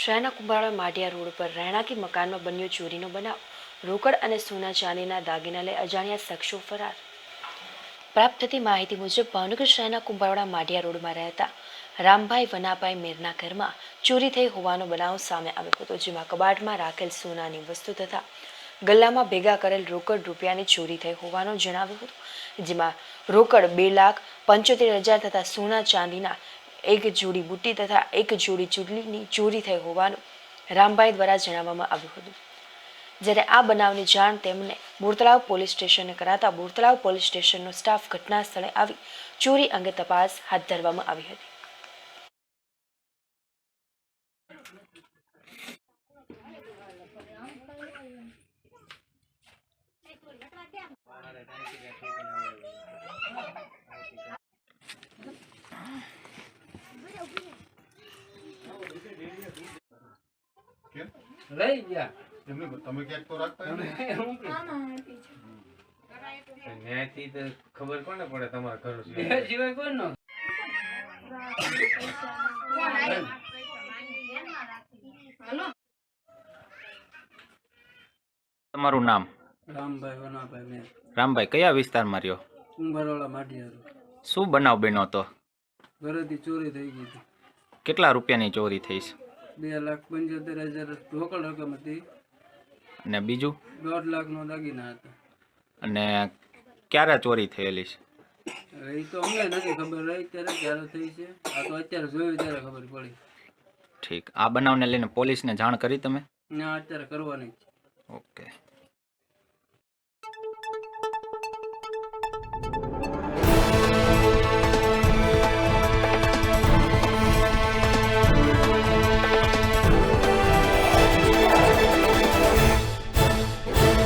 શહેરના કુંભાળા માઢિયા રોડ પર રહેણાંકી મકાનમાં બન્યો ચોરીનો બનાવ. રોકડ અને સોના ચાંદીના દાગીના લઈ અજાણ્યા શખ્સો ફરાર. પ્રાપ્ત થતી માહિતી મુજબ, ભાવનગર શહેરના કુંભારવાડા માઢિયા રોડમાં રહેતા રામભાઈ વનાભાઈ મેરના ઘરમાં ચોરી થઈ હોવાનો બનાવ સામે આવ્યો હતો, જેમાં કબાટમાં રાખેલ સોનાની વસ્તુ તથા ગલ્લામાં ભેગા કરેલ રોકડ રૂપિયાની ચોરી થઈ હોવાનું જણાવ્યું હતું, જેમાં રોકડ બે લાખ પંચોતેર હજાર તથા સોના ચાંદીના એક જોડી બુટ્ટી તથા એક જોડી ચૂડલીની ચોરી થઈ હોવાનું રામભાઈ દ્વારા જણાવવામાં આવ્યું હતું. જ્યારે આ બનાવની જાણ તેમને બોરતળાવ પોલીસ સ્ટેશને કરાતા બોરતળાવ પોલીસ સ્ટેશનનો સ્ટાફ ઘટના સ્થળે આવી ચોરી અંગે તપાસ હાથ ધરવામાં આવી હતી. કેમ લઈ ગયા. એમને તમે ક્યાંક તો રાખતા ન્યાયથી તો ખબર કોને પડે તમારા ઘર સિવાય? કોઈ નો તમારું નામ? રામભાઈ વનાભાઈ મેં. રામભાઈ કયા વિસ્તારમાં રહ્યો? કુંભારવાળા માઢિયારું. શું બનાવ બન્યો હતો ઘરેથી ચોરી થઈ ગઈ હતી. કેટલા રૂપિયાની ચોરી થઈ છે બે લાખ પંચોતેર હજાર રોકડ રકમ હતી. અને બીજું? દોઢ લાખનો દાગીના હતા. અને ક્યારે ચોરી થયેલી છે? એ તો અમને નથી ખબર. રહી ત્યારે ક્યારે થઈ છે. આ તો અત્યારે જોયું ત્યારે ખબર પડી. ઠીક. આ બનાવને લઈને પોલીસને જાણ કરી તમે? ના અત્યારે કરવાની છે. ઓકે.